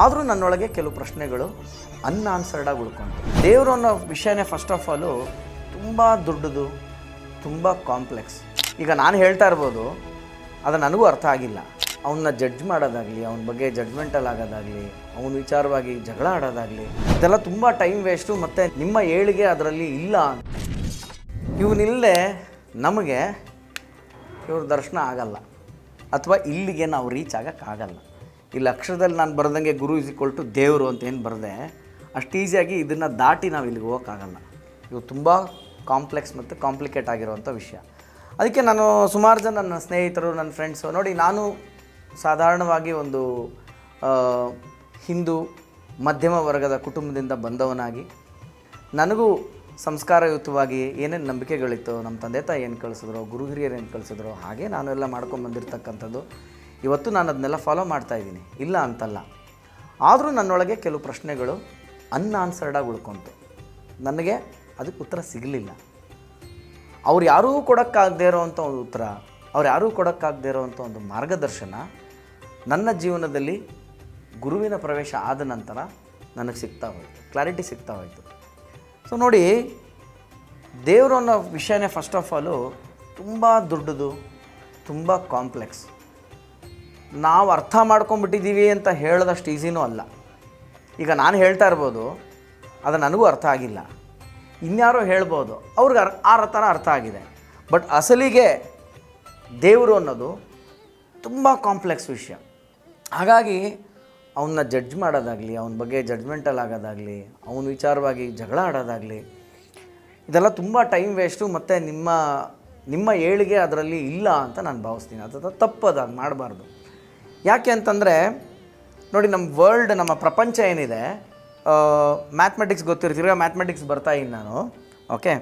ಆದರೂ ನನ್ನೊಳಗೆ ಕೆಲವು ಪ್ರಶ್ನೆಗಳು ಅನ್ಆನ್ಸರ್ಡಾಗಿ ಉಳ್ಕೊಂಡು ದೇವರು ಅನ್ನೋ ವಿಷಯನೇ ಫಸ್ಟ್ ಆಫ್ ಆಲು ತುಂಬ ದೊಡ್ಡದು, ತುಂಬ ಕಾಂಪ್ಲೆಕ್ಸ್ ಈಗ ನಾನು ಹೇಳ್ತಾ ಇರ್ಬೋದು, ಅದು ನನಗೂ ಅರ್ಥ ಆಗಿಲ್ಲ. ಅವನ್ನ ಜಡ್ಜ್ ಮಾಡೋದಾಗಲಿ, ಅವನ ಬಗ್ಗೆ ಜಡ್ಜ್ಮೆಂಟಲ್ ಆಗೋದಾಗಲಿ, ಅವನ ವಿಚಾರವಾಗಿ ಜಗಳ ಆಡೋದಾಗಲಿ, ಇದೆಲ್ಲ ತುಂಬ ಟೈಮ್ ವೇಸ್ಟು ಮತ್ತು ನಿಮ್ಮ ಏಳಿಗೆ ಅದರಲ್ಲಿ ಇಲ್ಲ ಇವನಿಲ್ಲದೆ ನಮಗೆ ಇವ್ರ ದರ್ಶನ ಆಗಲ್ಲ. ಅಥವಾ ಇಲ್ಲಿಗೆ ನಾವು ರೀಚ್ ಆಗೋಕ್ಕಾಗಲ್ಲ. ಇಲ್ಲಿ ಅಕ್ಷರದಲ್ಲಿ ನಾನು ಬರೆದಂಗೆ ಗುರು ಇಸ್ ಈಕ್ವಲ್ ಟು ದೇವರು ಅಂತ ಏನು ಬರದೆ, ಅಷ್ಟು ಈಸಿಯಾಗಿ ಇದನ್ನು ದಾಟಿ ನಾವು ಇಲ್ಲಿಗೆ ಹೋಗೋಕ್ಕಾಗಲ್ಲ. ಇದು ತುಂಬ ಕಾಂಪ್ಲೆಕ್ಸ್ ಮತ್ತು ಕಾಂಪ್ಲಿಕೇಟ್ ಆಗಿರುವಂಥ ವಿಷಯ. ಅದಕ್ಕೆ ನಾನು ಸುಮಾರು ಜನ ನನ್ನ ಸ್ನೇಹಿತರು, ನನ್ನ ಫ್ರೆಂಡ್ಸು ನೋಡಿ ನಾನು ಸಾಧಾರಣವಾಗಿ ಒಂದು ಹಿಂದೂ ಮಧ್ಯಮ ವರ್ಗದ ಕುಟುಂಬದಿಂದ ಬಂದವನಾಗಿ, ನನಗೂ ಸಂಸ್ಕಾರಯುತವಾಗಿ ಏನೇನು ನಂಬಿಕೆಗಳಿತ್ತು ನಮ್ಮ ತಂದೆ ತಾಯಿ ಏನು ಕಳಿಸಿದ್ರು ಗುರು ಹಿರಿಯರು ಏನು ಕಳಿಸಿದ್ರು, ಹಾಗೆ ನಾನು ಎಲ್ಲ ಮಾಡ್ಕೊಂಡು ಬಂದಿರತಕ್ಕಂಥದ್ದು. ಇವತ್ತು ನಾನು ಅದನ್ನೆಲ್ಲ ಫಾಲೋ ಮಾಡ್ತಾ ಇದ್ದೀನಿ. ಇಲ್ಲ ಅಂತಲ್ಲ. ಆದರೂ ನನ್ನೊಳಗೆ ಕೆಲವು ಪ್ರಶ್ನೆಗಳು ಅನ್ಆನ್ಸರ್ಡಾಗಿ ಉಳ್ಕೊಂತು. ನನಗೆ ಅದಕ್ಕೆ ಉತ್ತರ ಸಿಗಲಿಲ್ಲ. ಅವ್ರು ಯಾರೂ ಕೊಡೋಕ್ಕಾಗದೇ ಇರೋವಂಥ ಒಂದು ಉತ್ತರ, ಅವ್ರು ಯಾರೂ ಕೊಡೋಕ್ಕಾಗದೇ ಇರೋವಂಥ ಒಂದು ಮಾರ್ಗದರ್ಶನ ನನ್ನ ಜೀವನದಲ್ಲಿ ಗುರುವಿನ ಪ್ರವೇಶ ಆದ ನಂತರ ನನಗೆ ಸಿಗ್ತಾ ಹೋಯಿತು. ಕ್ಲಾರಿಟಿ ಸಿಗ್ತಾ ಹೋಯಿತು. ಸೊ ನೋಡಿ, ದೇವರು ಅನ್ನೋ ವಿಷಯನೇ ಫಸ್ಟ್ ಆಫ್ ಆಲು ತುಂಬ ದೊಡ್ಡದು, ತುಂಬ ಕಾಂಪ್ಲೆಕ್ಸ್ ನಾವು ಅರ್ಥ ಮಾಡ್ಕೊಂಬಿಟ್ಟಿದ್ದೀವಿ ಅಂತ ಹೇಳೋದಷ್ಟು ಈಸಿನೂ ಅಲ್ಲ. ಈಗ ನಾನು ಹೇಳ್ತಾ ಇರ್ಬೋದು, ಅದು ನನಗೂ ಅರ್ಥ ಆಗಿಲ್ಲ. ಇನ್ಯಾರೋ ಹೇಳ್ಬೋದು, ಅವ್ರಿಗೆ ಅರ್ ಆ ಥರ ಅರ್ಥ ಆಗಿದೆ. ಬಟ್ ಅಸಲಿಗೆ ದೇವರು ಅನ್ನೋದು ತುಂಬ ಕಾಂಪ್ಲೆಕ್ಸ್ ವಿಷಯ. ಹಾಗಾಗಿ ಅವನ್ನ ಜಡ್ಜ್ ಮಾಡೋದಾಗಲಿ, ಅವನ ಬಗ್ಗೆ ಜಡ್ಜ್ಮೆಂಟಲ್ ಆಗೋದಾಗಲಿ, ಅವನ ವಿಚಾರವಾಗಿ ಜಗಳ ಆಡೋದಾಗಲಿ, ಇದೆಲ್ಲ ತುಂಬ ಟೈಮ್ ವೇಸ್ಟು ಮತ್ತು ನಿಮ್ಮ ನಿಮ್ಮ ಏಳಿಗೆ ಅದರಲ್ಲಿ ಇಲ್ಲ ಅಂತ ನಾನು ಭಾವಿಸ್ತೀನಿ. ಅದು ತಪ್ಪು ಮಾಡಬಾರ್ದು. ಯಾಕೆ ಅಂತಂದರೆ, ನೋಡಿ ನಮ್ಮ ವರ್ಲ್ಡ್ ನಮ್ಮ ಪ್ರಪಂಚ ಏನಿದೆ ಮ್ಯಾಥಮೆಟಿಕ್ಸ್ ಗೊತ್ತಿರ್ತೀರ ಮ್ಯಾಥಮೆಟಿಕ್ಸ್ ಬರ್ತಾ ಇದ್ದೀನಿ ನಾನು ಓಕೆ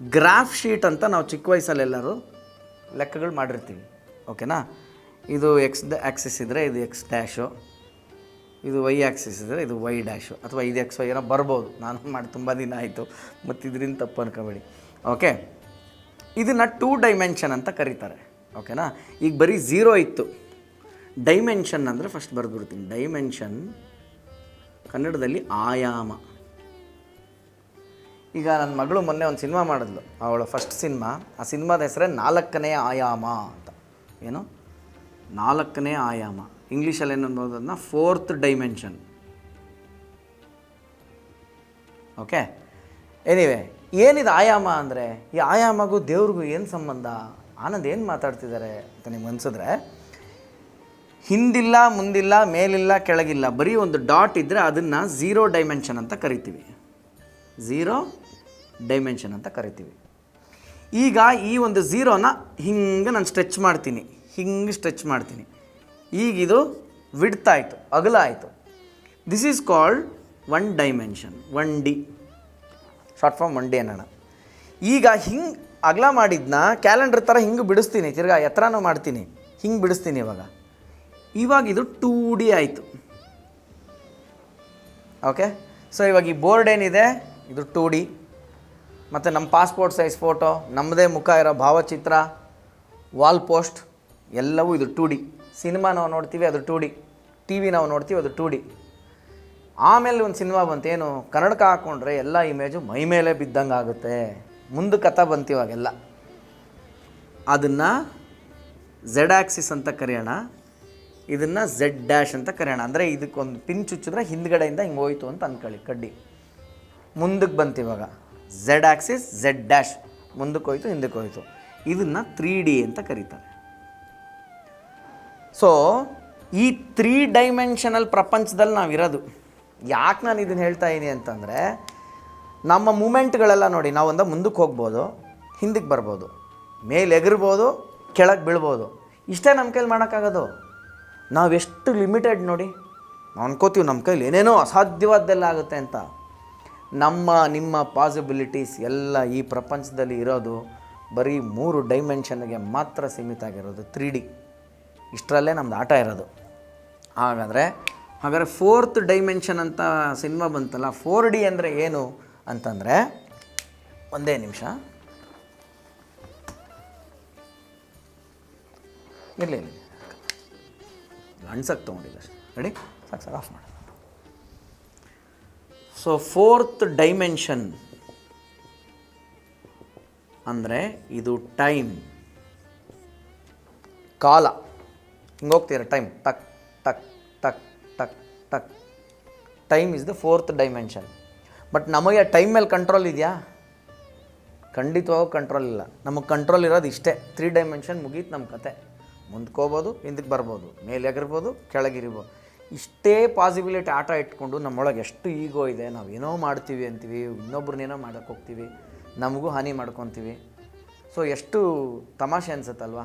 ಗ್ರಾಫ್ ಶೀಟ್ ಅಂತ ನಾವು ಚಿಕ್ಕ ವಯಸ್ಸಲ್ಲೆಲ್ಲರೂ ಲೆಕ್ಕಗಳು ಮಾಡಿರ್ತೀವಿ ಓಕೆನಾ ಇದು ಎಕ್ಸ್ ಆ್ಯಕ್ಸಿಸ್ ಇದ್ದರೆ ಇದು ಎಕ್ಸ್ ಡ್ಯಾಶು ಇದು ವೈ ಆ್ಯಕ್ಸಿಸ್ ಇದ್ದರೆ ಇದು ವೈ ಡ್ಯಾಶು ಅಥವಾ ಇದು ಎಕ್ಸ್ ವೈ ಏನೋ ಬರ್ಬೋದು. ನಾನು ಮಾಡಿ ತುಂಬ ದಿನ ಆಯಿತು, ಮತ್ತು ಇದರಿಂದ ತಪ್ಪು ಅನ್ಕೋಬೇಡಿ ಓಕೆ ಇದನ್ನು ಟೂ ಡೈಮೆನ್ಷನ್ ಅಂತ ಕರೀತಾರೆ ಓಕೆನಾ ಈಗ ಬರೀ ಝೀರೋ ಇತ್ತು. ಡೈಮೆನ್ಷನ್ ಅಂದರೆ ಫಸ್ಟ್ ಬರೆದ್ಬಿಡ್ತೀನಿ. ಡೈಮೆನ್ಷನ್ ಕನ್ನಡದಲ್ಲಿ ಆಯಾಮ. ಈಗ ನನ್ನ ಮಗಳು ಮೊನ್ನೆ ಒಂದು ಸಿನಿಮಾ ಮಾಡಿದ್ಲು. ಅವಳ ಫಸ್ಟ್ ಸಿನಿಮಾ ಆ ಸಿನಿಮಾದ ಹೆಸರೇ ನಾಲ್ಕನೇ ಆಯಾಮ ಅಂತ. ಏನು? ನಾಲ್ಕನೇ ಆಯಾಮ. ಇಂಗ್ಲೀಷಲ್ಲಿ ಏನು ಅನ್ನೋದನ್ನ ಫೋರ್ತ್ ಡೈಮೆನ್ಷನ್ ಓಕೆ ಎನಿವೆ ಏನಿದು ಆಯಾಮ ಅಂದರೆ ಈ ಆಯಾಮಗೂ ದೇವ್ರಿಗೂ ಏನು ಸಂಬಂಧ? ಆನಂದ್ ಏನು ಮಾತಾಡ್ತಿದ್ದಾರೆ ಅಂತ ನಿಮ್ಗೆ ಅನ್ಸಿದ್ರೆ ಹಿಂದಿಲ್ಲ, ಮುಂದಿಲ್ಲ, ಮೇಲಿಲ್ಲ, ಕೆಳಗಿಲ್ಲ ಬರೀ ಒಂದು ಡಾಟ್ ಇದ್ದರೆ ಅದನ್ನು ಝೀರೋ ಡೈಮೆನ್ಷನ್ ಅಂತ ಕರಿತೀವಿ. ಝೀರೋ ಡೈಮೆನ್ಷನ್ ಅಂತ ಕರಿತೀವಿ. ಈಗ ಈ ಒಂದು ಝೀರೋನ ಹಿಂಗೆ ನಾನು ಸ್ಟ್ರೆಚ್ ಮಾಡ್ತೀನಿ. ಹಿಂಗೆ ಸ್ಟ್ರೆಚ್ ಮಾಡ್ತೀನಿ. ಈಗ ಇದು ವಿಡ್ತ್ ಆಯಿತು, ಅಗಲ ಆಯಿತು. This is called one dimension one D short form one D ಅನ್ನೋಣ. ಈಗ ಹಿಂಗೆ ಅಗಲ ಮಾಡಿದ್ನ ಕ್ಯಾಲೆಂಡರ್ ಥರ ಹಿಂಗೆ ಬಿಡಿಸ್ತೀನಿ. ತಿರ್ಗಾ ಎತ್ತರನೂ ಮಾಡ್ತೀನಿ. ಹಿಂಗೆ ಬಿಡಿಸ್ತೀನಿ ಇವಾಗ. ಇವಾಗ ಇದು ಟೂ ಡಿ ಆಯಿತು. ಓಕೆ ಸೊ ಇವಾಗ ಈ ಬೋರ್ಡ್ ಏನಿದೆ? ಇದು ಟೂ ಡಿ ಮತ್ತು ನಮ್ಮ ಪಾಸ್ಪೋರ್ಟ್ ಸೈಜ್ ಫೋಟೋ ನಮ್ಮದೇ ಮುಖ ಇರೋ ಭಾವಚಿತ್ರ ವಾಲ್ ಪೋಸ್ಟ್ ಎಲ್ಲವೂ ಇದು ಟೂ ಡಿ ಸಿನಿಮಾ ನಾವು ನೋಡ್ತೀವಿ, ಅದು ಟೂ ಡಿ ಟಿ ವಿ ನಾವು ನೋಡ್ತೀವಿ, ಅದು ಟೂ ಡಿ ಆಮೇಲೆ ಒಂದು ಸಿನಿಮಾ ಬಂತು. ಏನು, ಕನ್ನಡಕ ಹಾಕ್ಕೊಂಡ್ರೆ ಎಲ್ಲ ಇಮೇಜು ಮೈ ಮೇಲೆ ಬಿದ್ದಂಗೆ ಆಗುತ್ತೆ. ಮುಂದೆ ಕಥಾ ಬಂತು ಇವಾಗೆಲ್ಲ. ಅದನ್ನು ಝೆಡ್ ಆಕ್ಸಿಸ್ ಅಂತ ಕರೆಯೋಣ. ಇದನ್ನು ಝೆಡ್ ಡ್ಯಾಶ್ ಅಂತ ಕರೆಯೋಣ. ಅಂದರೆ ಇದಕ್ಕೊಂದು ಪಿನ್ ಚುಚ್ಚಿದ್ರೆ ಹಿಂದ್ಗಡೆಯಿಂದ ಹಿಂಗೆ ಹೋಯ್ತು ಅಂತ ಅಂದ್ಕೊಳ್ಳಿ ಕಡ್ಡಿ. ಮುಂದಕ್ಕೆ ಬಂತು ಇವಾಗ. ಝೆಡ್ ಆಕ್ಸಿಸ್ ಝೆಡ್ ಡ್ಯಾಶ್ ಮುಂದಕ್ಕೆ ಹೋಯ್ತು ಹಿಂದಕ್ಕೆ ಹೋಯ್ತು. ಇದನ್ನು ತ್ರೀ ಡಿ ಅಂತ ಕರೀತಾರೆ. ಸೊ ಈ ತ್ರೀ ಡೈಮೆನ್ಷನಲ್ ಪ್ರಪಂಚದಲ್ಲಿ ನಾವಿರೋದು. ಯಾಕೆ ನಾನು ಇದನ್ನು ಹೇಳ್ತಾ ಇದ್ದೀನಿ ಅಂತಂದರೆ, ನಮ್ಮ ಮೂಮೆಂಟ್ಗಳೆಲ್ಲ ನೋಡಿ, ನಾವು ಒಂದ ಮುಂದಕ್ಕೆ ಹೋಗ್ಬೋದು ಹಿಂದಕ್ಕೆ ಬರ್ಬೋದು. ಮೇಲೆ ಎಗರ್ಬೋದು, ಕೆಳಗೆ ಬೀಳ್ಬೋದು. ಇಷ್ಟೇ ನಮ್ಮ ಕೈಲಿ ಮಾಡೋಕ್ಕಾಗೋದು. ನಾವೆಷ್ಟು ಲಿಮಿಟೆಡ್ ನೋಡಿ? ನಾವು ಅನ್ಕೋತೀವಿ ನಮ್ಮ ಕೈಲಿ ಏನೇನೋ ಅಸಾಧ್ಯವಾದ್ದೆಲ್ಲ ಆಗುತ್ತೆ ಅಂತ. ನಮ್ಮ, ನಿಮ್ಮ ಪಾಸಿಬಿಲಿಟೀಸ್ ಎಲ್ಲ ಈ ಪ್ರಪಂಚದಲ್ಲಿ ಇರೋದು ಬರೀ ಮೂರು ಡೈಮೆನ್ಷನ್ಗೆ ಮಾತ್ರ ಸೀಮಿತ ಆಗಿರೋದು ತ್ರೀ ಡಿ ಇಷ್ಟರಲ್ಲೇ ನಮ್ಮದು ಆಟ ಇರೋದು. ಹಾಗಾದರೆ ಹಾಗಾದರೆ ಫೋರ್ತ್ ಡೈಮೆನ್ಷನ್ ಅಂತ ಸಿನಿಮಾ ಬಂತಲ್ಲ ಫೋರ್ ಡಿ ಅಂದರೆ ಏನು ಅಂತಂದರೆ, ಒಂದೇ ನಿಮಿಷ. ಇರಲಿ. ಅಣ್ಸಕ್ಕೆ ತೊಗೊಂಡಿಲ್ಲ ರೆಡಿ ಸಾಕು ಸಾಕು ಆಫ್ ಮಾಡಿ. ಸೊ ಫೋರ್ತ್ ಡೈಮೆನ್ಷನ್ ಅಂದರೆ ಇದು ಟೈಮ್ ಕಾಲ. ಹಿಂಗೆ ಹೋಗ್ತೀರ? ಟೈಮ್ ಟಕ್ ಟಕ್ ಟಕ್ ಟಕ್ ಟಕ್. Time is the fourth dimension but ನಮಗೆ ಟೈಮ್ ಮೇಲೆ ಕಂಟ್ರೋಲ್ ಇದೆಯಾ? ಖಂಡಿತವಾಗೂ ಕಂಟ್ರೋಲ್ ಇಲ್ಲ. ನಮಗೆ ಕಂಟ್ರೋಲ್ ಇರೋದು ಇಷ್ಟೇ. ತ್ರೀ ಡೈಮೆನ್ಷನ್ ಮುಗೀತು ನಮ್ಮ ಕತೆ. ಮುಂದ್ಕೋಬೋದು ಹಿಂದಕ್ಕೆ ಬರ್ಬೋದು, ಮೇಲೆ ಎಗರ್ಬೋದು ಕೆಳಗಿರ್ಬೋದು ಇಷ್ಟೇ ಪಾಸಿಬಿಲಿಟಿ ಆಟ ಇಟ್ಕೊಂಡು ನಮ್ಮೊಳಗೆ ಎಷ್ಟು ಈಗೋ ಇದೆ, ನಾವು ಏನೋ ಮಾಡ್ತೀವಿ ಅಂತೀವಿ ಇನ್ನೊಬ್ರನ್ನೇನೋ ಮಾಡೋಕ್ಕೆ ಹೋಗ್ತೀವಿ, ನಮಗೂ ಹಾನಿ ಮಾಡ್ಕೊತೀವಿ. ಸೊ ಎಷ್ಟು ತಮಾಷೆ ಅನ್ಸುತ್ತಲ್ವಾ?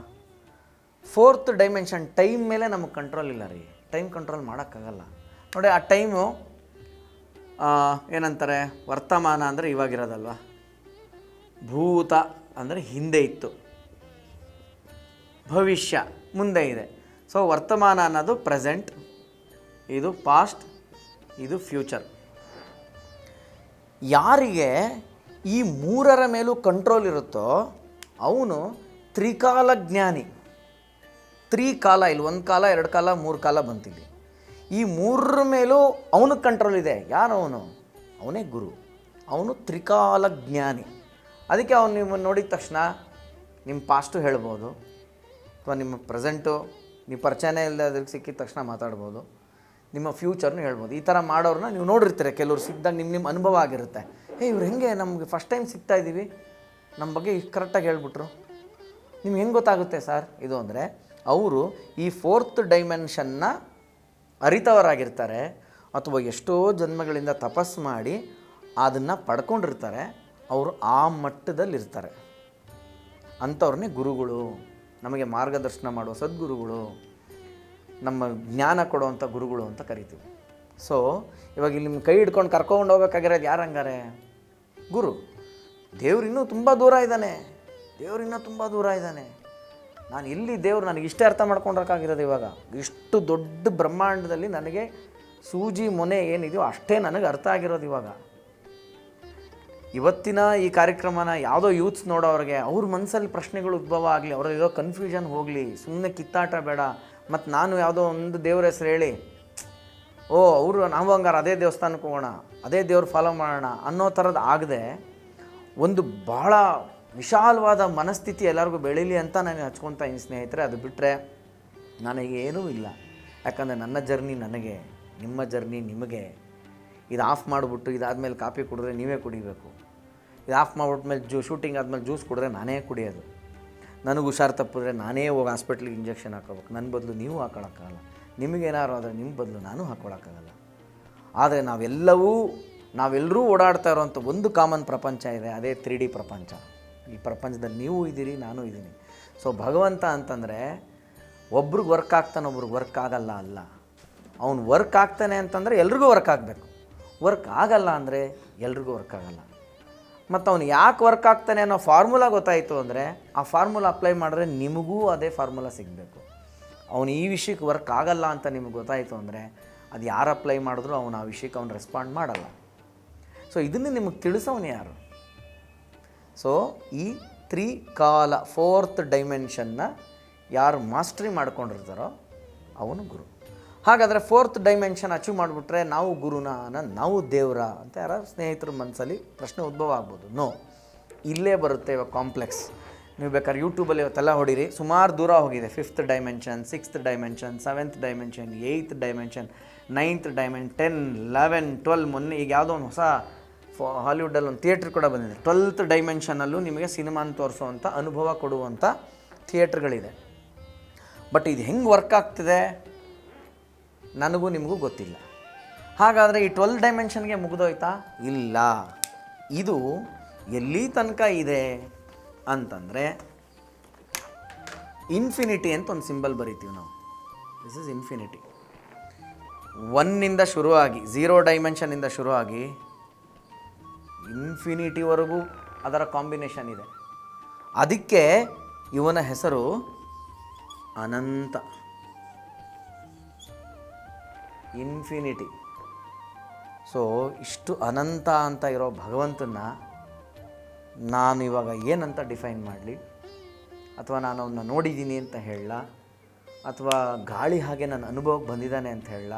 ಫೋರ್ತ್ ಡೈಮೆನ್ಷನ್ ಟೈಮ್ ಮೇಲೆ ನಮಗೆ ಕಂಟ್ರೋಲ್ ಇಲ್ಲ ರೀ. ಟೈಮ್ ಕಂಟ್ರೋಲ್ ಮಾಡೋಕ್ಕಾಗಲ್ಲ. ನೋಡಿ, ಆ ಟೈಮು ಏನಂತಾರೆ, ವರ್ತಮಾನ ಅಂದರೆ ಇವಾಗಿರೋದಲ್ವ? ಭೂತ ಅಂದರೆ ಹಿಂದೆ ಇತ್ತು. ಭವಿಷ್ಯ ಮುಂದೆ ಇದೆ. ಸೊ ವರ್ತಮಾನ ಅನ್ನೋದು ಪ್ರೆಸೆಂಟ್ ಇದು ಪಾಸ್ಟ್ ಇದು ಫ್ಯೂಚರ್ ಯಾರಿಗೆ ಈ ಮೂರರ ಮೇಲೂ ಕಂಟ್ರೋಲ್ ಇರುತ್ತೋ ಅವನು ತ್ರಿಕಾಲ ಜ್ಞಾನಿ. ತ್ರಿಕಾಲ, ಇಲ್ಲಿ ಒಂದು ಕಾಲ, ಎರಡು ಕಾಲ, ಮೂರು ಕಾಲ ಬಂತಿಲ್ಲಿ ಈ ಮೂರರ ಮೇಲೂ ಅವನಿಗೆ ಕಂಟ್ರೋಲ್ ಇದೆ. ಯಾರು ಅವನು? ಅವನೇ ಗುರು. ಅವನು ತ್ರಿಕಾಲ ಜ್ಞಾನಿ. ಅದಕ್ಕೆ ಅವನು ನಿಮ್ಮನ್ನು ನೋಡಿದ ತಕ್ಷಣ ನಿಮ್ಮ ಪಾಸ್ಟು ಹೇಳ್ಬೋದು. ಅಥವಾ ನಿಮ್ಮ ಪ್ರೆಸೆಂಟು, ನೀವು ಪರಿಚಯನೇ ಇಲ್ಲದೆ ಸಿಕ್ಕಿದ ತಕ್ಷಣ ಮಾತಾಡ್ಬೋದು. ನಿಮ್ಮ ಫ್ಯೂಚರ್ನು ಹೇಳ್ಬೋದು. ಈ ಥರ ಮಾಡೋರನ್ನ ನೀವು ನೋಡಿರ್ತೀರ. ಕೆಲವ್ರು ಸಿಕ್ಕಿದಾಗ ನಿಮ್ಮ ನಿಮ್ಮ ಅನುಭವ ಆಗಿರುತ್ತೆ. ಹೇ ಇವ್ರು ಹೆಂಗೆ ನಮಗೆ ಫಸ್ಟ್ ಟೈಮ್ ಸಿಗ್ತಾ ಇದ್ದೀವಿ? ನಮ್ಮ ಬಗ್ಗೆ ಕರೆಕ್ಟಾಗಿ ಹೇಳ್ಬಿಟ್ರು. ನಿಮ್ಗೆ ಹೆಂಗೆ ಗೊತ್ತಾಗುತ್ತೆ ಸರ್? ಇದು ಅಂದರೆ, ಅವರು ಈ ಫೋರ್ತ್ ಡೈಮೆನ್ಷನ್ನ ಅರಿತವರಾಗಿರ್ತಾರೆ ಅಥವಾ ಎಷ್ಟೋ ಜನ್ಮಗಳಿಂದ ತಪಸ್ಸು ಮಾಡಿ ಅದನ್ನು ಪಡ್ಕೊಂಡಿರ್ತಾರೆ. ಅವರು ಆ ಮಟ್ಟದಲ್ಲಿರ್ತಾರೆ. ಅಂಥವ್ರನ್ನೇ ಗುರುಗಳು. ನಮಗೆ ಮಾರ್ಗದರ್ಶನ ಮಾಡುವ ಸದ್ಗುರುಗಳು ನಮ್ಮ ಜ್ಞಾನ ಕೊಡುವಂಥ ಗುರುಗಳು ಅಂತ ಕರಿತೀವಿ. ಸೊ ಇವಾಗ ಇಲ್ಲಿ ನಿಮ್ಮ ಕೈ ಹಿಡ್ಕೊಂಡು ಕರ್ಕೊಂಡು ಹೋಗ್ಬೇಕಾಗಿರೋದು ಯಾರು ಹಂಗಾರೆ? ಗುರು. ದೇವ್ರು ಇನ್ನೂ ತುಂಬ ದೂರ ಇದ್ದಾನೆ. ದೇವ್ರು ಇನ್ನೂ ತುಂಬ ದೂರ ಇದ್ದಾನೆ. ನಾನು ಇಲ್ಲಿ ದೇವ್ರು ನನಗೆ ಇಷ್ಟೇ ಅರ್ಥ ಮಾಡ್ಕೊಂಡ್ರಕ್ಕಾಗಿರೋದು ಇವಾಗ. ಇಷ್ಟು ದೊಡ್ಡ ಬ್ರಹ್ಮಾಂಡದಲ್ಲಿ ನನಗೆ ಸೂಜಿ, ಮೊನೆ ಏನಿದೆಯೋ ಅಷ್ಟೇ ನನಗೆ ಅರ್ಥ ಆಗಿರೋದು ಇವಾಗ. ಇವತ್ತಿನ ಈ ಕಾರ್ಯಕ್ರಮನ ಯಾವುದೋ ಯೂತ್ಸ್ ನೋಡೋರಿಗೆ, ಅವ್ರ ಮನಸ್ಸಲ್ಲಿ ಪ್ರಶ್ನೆಗಳು ಉದ್ಭವ ಆಗಲಿ ಅವರಲ್ಲಿರೋ ಕನ್ಫ್ಯೂಷನ್ ಹೋಗಲಿ ಸುಮ್ಮನೆ ಕಿತ್ತಾಟ ಬೇಡ. ಮತ್ತು ನಾನು ಯಾವುದೋ ಒಂದು ದೇವ್ರ ಹೆಸರು ಹೇಳಿ, ಓ, ಅವರು ನಾವು ಹಂಗಾರೆ ಅದೇ ದೇವಸ್ಥಾನಕ್ಕೆ ಹೋಗೋಣ, ಅದೇ ದೇವ್ರು ಫಾಲೋ ಮಾಡೋಣ ಅನ್ನೋ ಥರದ್ದು ಆಗದೆ, ಒಂದು ಭಾಳ ವಿಶಾಲವಾದ ಮನಸ್ಥಿತಿ ಎಲ್ಲರಿಗೂ ಬೆಳೀಲಿ ಅಂತ ನಾನು ಹಚ್ಕೊತ ಇನ್ ಸ್ನೇಹಿತರೆ. ಅದು ಬಿಟ್ಟರೆ ನನಗೆ ಏನೂ ಇಲ್ಲ. ಯಾಕಂದರೆ ನನ್ನ ಜರ್ನಿ ನನಗೆ, ನಿಮ್ಮ ಜರ್ನಿ ನಿಮಗೆ. ಇದು ಆಫ್ ಮಾಡಿಬಿಟ್ಟು ಇದಾದಮೇಲೆ ಕಾಫಿ ಕುಡಿದ್ರೆ ನೀವೇ ಕುಡಿಬೇಕು. ಇದು ಆಫ್ ಮಾಡಿಬಿಟ್ಮೇಲೆ ಜೂ, ಶೂಟಿಂಗ್ ಆದಮೇಲೆ ಜ್ಯೂಸ್ ಕುಡಿದ್ರೆ ನಾನೇ ಕುಡಿಯೋದು. ನನಗೆ ಹುಷಾರು ತಪ್ಪಿದ್ರೆ ನಾನೇ ಹೋಗಿ ಹಾಸ್ಪಿಟ್ಲಿಗೆ ಇಂಜೆಕ್ಷನ್ ಹಾಕೋಬೇಕು ನನ್ನ ಬದಲು ನೀವು ಹಾಕೊಳಕ್ಕಾಗಲ್ಲ. ನಿಮಗೇನಾದ್ರು ಆದರೆ ನಿಮ್ಮ ಬದಲು ನಾನು ಹಾಕ್ಕೊಳಕ್ಕಾಗಲ್ಲ ಆದರೆ ನಾವೆಲ್ಲವೂ ನಾವೆಲ್ಲರೂ ಓಡಾಡ್ತಾ ಇರೋವಂಥ ಒಂದು ಕಾಮನ್ ಪ್ರಪಂಚ ಇದೆ, ಅದೇ ತ್ರೀ ಡಿ ಪ್ರಪಂಚ. ಈ ಪ್ರಪಂಚದಲ್ಲಿ ನೀವು ಇದ್ದೀರಿ, ನಾನು ಇದ್ದೀನಿ. ಸೊ ಭಗವಂತ ಅಂತಂದರೆ ಒಬ್ರಿಗೆ ವರ್ಕ್ ಆಗ್ತಾನೆ, ಒಬ್ರಿಗೆ ವರ್ಕ್ ಆಗಲ್ಲ ಅಲ್ಲ. ಅವ್ನು ವರ್ಕ್ ಆಗ್ತಾನೆ ಅಂತಂದರೆ ಎಲ್ರಿಗೂ ವರ್ಕ್ ಆಗಬೇಕು. ವರ್ಕ್ ಆಗಲ್ಲ ಅಂದರೆ ಎಲ್ರಿಗೂ ವರ್ಕ್ ಆಗಲ್ಲ. ಮತ್ತು ಅವನು ಯಾಕೆ ವರ್ಕ್ ಆಗ್ತಾನೆ ಅನ್ನೋ ಫಾರ್ಮುಲಾ ಗೊತ್ತಾಯಿತು ಅಂದರೆ ಆ ಫಾರ್ಮುಲಾ ಅಪ್ಲೈ ಮಾಡಿದ್ರೆ ನಿಮಗೂ ಅದೇ ಫಾರ್ಮುಲಾ ಸಿಗಬೇಕು. ಅವನು ಈ ವಿಷಯಕ್ಕೆ ವರ್ಕ್ ಆಗಲ್ಲ ಅಂತ ನಿಮಗೆ ಗೊತ್ತಾಯಿತು ಅಂದರೆ ಅದು ಯಾರು ಅಪ್ಲೈ ಮಾಡಿದ್ರು ಅವನು ಆ ವಿಷಯಕ್ಕೆ ಅವ್ನು ರೆಸ್ಪಾಂಡ್ ಮಾಡಲ್ಲ. ಸೊ ಇದನ್ನು ನಿಮಗೆ ತಿಳಿಸೋನು ಯಾರು? ಸೊ ಈ ತ್ರೀ ಕಾಲ ಫೋರ್ತ್ ಡೈಮೆನ್ಷನ್ನ ಯಾರು ಮಾಸ್ಟ್ರಿ ಮಾಡ್ಕೊಂಡಿರ್ತಾರೋ ಅವನು ಗುರು. ಹಾಗಾದರೆ ಫೋರ್ತ್ ಡೈಮೆನ್ಷನ್ ಅಚೀವ್ ಮಾಡಿಬಿಟ್ರೆ ನಾವು ಗುರುನ ನಾವು ದೇವರ ಅಂತ ಯಾರು ಸ್ನೇಹಿತರ ಮನಸ್ಸಲ್ಲಿ ಪ್ರಶ್ನೆ ಉದ್ಭವ ಆಗ್ಬೋದು. ನೋ ಇಲ್ಲೇ ಬರುತ್ತೆ ಇವಾಗ ಕಾಂಪ್ಲೆಕ್ಸ್ ನೀವು ಬೇಕಾದ್ರೆ ಯೂಟ್ಯೂಬಲ್ಲಿ ಇವತ್ತೆಲ್ಲ ಹೊಡೀರಿ. ಸುಮಾರು ದೂರ ಹೋಗಿದೆ. Fifth dimension sixth dimension seventh dimension eighth dimension ninth dimension ten eleven twelve ಮೊನ್ನೆ ಈಗ ಯಾವುದೋ ಒಂದು ಹೊಸ ಹಾಲಿವುಡಲ್ಲಿ ಒಂದು ಥಿಯೇಟ್ರ್ ಕೂಡ ಬಂದಿದೆ. ಟ್ವೆಲ್ತ್ ಡೈಮೆನ್ಷನಲ್ಲೂ ನಿಮಗೆ ಸಿನಿಮಾನ ತೋರಿಸುವಂಥ ಅನುಭವ ಕೊಡುವಂಥ ಥಿಯೇಟ್ರ್ಗಳಿದೆ ಬಟ್ ಇದು ಹೆಂಗೆ ವರ್ಕ್ ಆಗ್ತಿದೆ? ನನಗೂ ನಿಮಗೂ ಗೊತ್ತಿಲ್ಲ. ಹಾಗಾದರೆ ಈ ಟ್ವೆಲ್ ಡೈಮೆನ್ಷನ್ಗೆ ಮುಗಿದೋಯ್ತಾ? ಇಲ್ಲ. ಇದು ಎಲ್ಲಿ ತನಕ ಇದೆ ಅಂತಂದರೆ ಇನ್ಫಿನಿಟಿ ಅಂತ ಒಂದು ಸಿಂಬಲ್ ಬರಿತೀವಿ ನಾವು. ದಿಸ್ ಇಸ್ ಇನ್ಫಿನಿಟಿ ಒನ್ನಿಂದ ಶುರುವಾಗಿ ಝೀರೋ ಡೈಮೆನ್ಷನಿಂದ ಶುರುವಾಗಿ ಇನ್ಫಿನಿಟಿವರೆಗೂ ಅದರ ಕಾಂಬಿನೇಷನ್ ಇದೆ. ಅದಕ್ಕೆ ಇವನ ಹೆಸರು ಅನಂತ. ಇನ್ಫಿನಿಟಿ. ಸೊ, ಇಷ್ಟು ಅನಂತ ಅಂತ ಇರೋ ಭಗವಂತನ ನಾನು ಇವಾಗ ಏನಂತ ಡಿಫೈನ್ ಮಾಡಲಿ? ಅಥವಾ ನಾನು ಅವನ್ನ ನೋಡಿದ್ದೀನಿ ಅಂತ ಹೇಳಲ್ಲ ಅಥವಾ ಗಾಳಿ ಹಾಗೆ ನನ್ನ ಅನುಭವಕ್ಕೆ ಬಂದಿದ್ದಾನೆ ಅಂತ ಹೇಳಲ್ಲ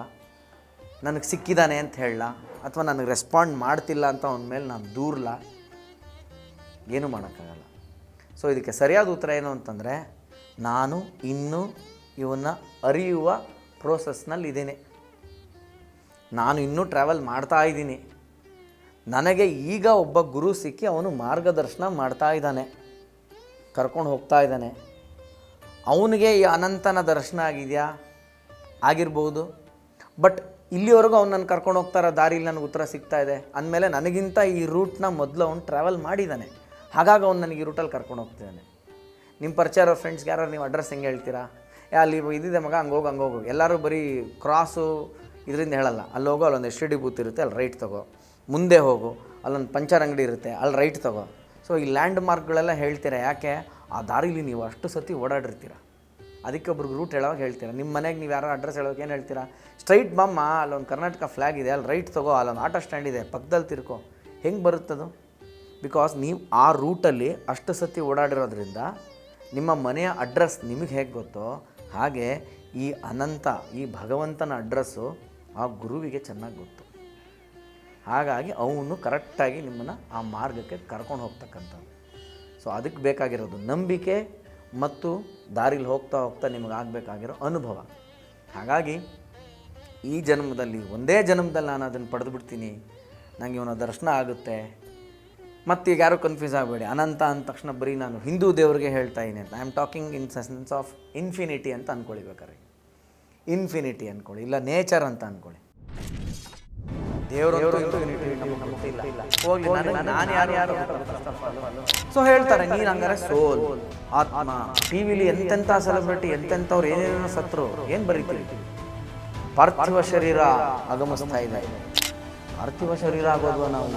ನನಗೆ ಸಿಕ್ಕಿದ್ದಾನೆ ಅಂತ ಹೇಳಲ್ಲ ಅಥವಾ ನನಗೆ ರೆಸ್ಪಾಂಡ್ ಮಾಡ್ತಿಲ್ಲ ಅಂತ ಅವನ ಮೇಲೆ ನಾನು ದೂರಲ್ಲ ಏನೂ ಮಾಡೋಕ್ಕಾಗಲ್ಲ. ಸೊ, ಇದಕ್ಕೆ ಸರಿಯಾದ ಉತ್ತರ ಏನು ಅಂತಂದರೆ, ನಾನು ಇನ್ನೂ ಇವನ್ನ ಅರಿಯುವ ಪ್ರೋಸೆಸ್ನಲ್ಲಿ ಇದ್ದೀನಿ ನಾನು ಇನ್ನೂ ಟ್ರಾವೆಲ್ ಮಾಡ್ತಾ ಇದ್ದೀನಿ. ನನಗೆ ಈಗ ಒಬ್ಬ ಗುರು ಸಿಕ್ಕಿ ಅವನು ಮಾರ್ಗದರ್ಶನ ಮಾಡ್ತಾ ಇದ್ದಾನೆ. ಕರ್ಕೊಂಡು ಹೋಗ್ತಾ ಇದ್ದಾನೆ. ಅವನಿಗೆ ಈ ಅನಂತನ ದರ್ಶನ ಆಗಿದೆಯಾ? ಆಗಿರ್ಬೋದು. ಬಟ್ ಇಲ್ಲಿವರೆಗೂ ಅವ್ನು ನನ್ನ ಕರ್ಕೊಂಡು ಹೋಗ್ತಾರ ದಾರಿಲಿ ನನಗೆ ಉತ್ತರ ಸಿಗ್ತಾ ಇದೆ. ಅಂದಮೇಲೆ ನನಗಿಂತ ಈ ರೂಟ್ನ ಮೊದಲು ಅವ್ನು ಟ್ರಾವೆಲ್ ಮಾಡಿದ್ದಾನೆ. ಹಾಗಾಗಿ ಅವ್ನು ನನಗೆ ಈ ರೂಟಲ್ಲಿ ಕರ್ಕೊಂಡು ಹೋಗ್ತಿದ್ದಾನೆ. ನಿಮ್ಮ ಪರಿಚಯ ಇರೋ ಫ್ರೆಂಡ್ಸ್ಗೆ ಯಾರು ನೀವು ಅಡ್ರೆಸ್ ಹೆಂಗೆ ಹೇಳ್ತೀರಾ? ಅಲ್ಲಿ ಇದಿದೆ ಮಗ, ಹೋಗಿ ಹಂಗೆ, ಹೋಗು ಎಲ್ಲರೂ ಬರೀ ಕ್ರಾಸು ಇದರಿಂದ ಹೇಳಲ್ಲ. ಅಲ್ಲಿ ಹೋಗೋ, ಅಲ್ಲೊಂದು ಎಸ್ ಡಿ ಬೂತ್ ಇರುತ್ತೆ, ಅಲ್ಲಿ ರೈಟ್ ತಗೋ. ಮುಂದೆ ಹೋಗು, ಅಲ್ಲೊಂದು ಪಂಚರ್ ಅಂಗಡಿ ಇರುತ್ತೆ, ಅಲ್ಲಿ ರೈಟ್ ತಗೋ. ಸೊ ಈ ಲ್ಯಾಂಡ್ ಮಾರ್ಕ್ಗಳೆಲ್ಲ ಹೇಳ್ತೀರಾ? ಯಾಕೆ? ಆ ದಾರಿಲಿ ನೀವು ಅಷ್ಟು ಸತಿ ಓಡಾಡಿರ್ತೀರ. ಅದಕ್ಕೆ ಒಬ್ರಿಗೆ ರೂಟ್ ಹೇಳೋವಾಗ ಹೇಳ್ತೀರಾ? ನಿಮ್ಮ ಮನೆಗೆ ನೀವು ಯಾರೋ ಅಡ್ರೆಸ್ ಹೇಳೋಕೆ ಏನು ಹೇಳ್ತೀರಾ? ಸ್ಟ್ರೈಟ್ ಬಮ್ಮ, ಅಲ್ಲೊಂದು ಕರ್ನಾಟಕ ಫ್ಲ್ಯಾಗ್ ಇದೆ, ಅಲ್ಲಿ ರೈಟ್ ತಗೋ, ಅಲ್ಲೊಂದು ಆಟೋ ಸ್ಟ್ಯಾಂಡ್ ಇದೆ ಪಕ್ಕದಲ್ಲಿ ತಿರ್ಕೋ. ಹೆಂಗೆ ಬರುತ್ತದು ಬಿಕಾಸ್ ನೀವು ಆ ರೂಟಲ್ಲಿ ಅಷ್ಟು ಸತಿ ಓಡಾಡಿರೋದ್ರಿಂದ ನಿಮ್ಮ ಮನೆಯ ಅಡ್ರೆಸ್ ನಿಮಗೆ ಹೇಗೆ ಗೊತ್ತೋ ಹಾಗೆ ಈ ಅನಂತ, ಈ ಭಗವಂತನ ಅಡ್ರೆಸ್ಸು ಆ ಗುರುವಿಗೆ ಚೆನ್ನಾಗಿ ಗೊತ್ತು. ಹಾಗಾಗಿ ಅವನು ಕರೆಕ್ಟಾಗಿ ನಿಮ್ಮನ್ನು ಆ ಮಾರ್ಗಕ್ಕೆ ಕರ್ಕೊಂಡು ಹೋಗ್ತಕ್ಕಂಥದ್ದು ಸೊ ಅದಕ್ಕೆ ಬೇಕಾಗಿರೋದು ನಂಬಿಕೆ ಮತ್ತು ದಾರಿಲಿ ಹೋಗ್ತಾ ಹೋಗ್ತಾ ನಿಮಗೆ ಆಗಬೇಕಾಗಿರೋ ಅನುಭವ. ಹಾಗಾಗಿ ಈ ಜನ್ಮದಲ್ಲಿ ಒಂದೇ ಜನ್ಮದಲ್ಲಿ ನಾನು ಅದನ್ನು ಪಡೆದು ಬಿಡ್ತೀನಿ. ನನಗೆ ಇವನ ದರ್ಶನ ಆಗುತ್ತೆ. ಮತ್ತು ಈಗ ಯಾರೂ ಕನ್ಫ್ಯೂಸ್ ಆಗಬೇಡಿ. ಅನಂತ ಅಂದ ತಕ್ಷಣ ಬರೀ ನಾನು ಹಿಂದೂ ದೇವರಿಗೆ ಹೇಳ್ತಾ ಇದ್ದೀನಿ ಅಂತ. I am talking in sense of infinity ಅಂತ ಅಂದ್ಕೊಳ್ಳಿ ಬೇಕಾರೆ ಇನ್ಫಿನಿಟಿ ಅಂದ್ಕೊಳ್ಳಿ ಇಲ್ಲ ನೇಚರ್ ಅಂತ ಅಂದ್ಕೊಳ್ಳಿ ದೇವರು ಹೋಗ್ಲಿ ನನಗೆ ನಾನು ಯಾರು ಯಾರು ಸೊ ಹೇಳ್ತಾರೆ ನೀನು ಹಂಗಾರೆ ಸೋಲ್ ಆತ್ಮ ಟಿವಿಲಿ ಎಂತೆಂಥ ಸೆಲೆಬ್ರಿಟಿ ಎಂತೆಂಥವ್ರು ಏನೇನೋ ಸತ್ರು ಏನು ಬರೀತೀವಿ ಪಾರ್ಥಿವ ಶರೀರ ಆಗಮಿಸ್ತಾ ಇದೆ. ಪಾರ್ಥಿವ ಶರೀರ ಆಗೋದು ನಾವು?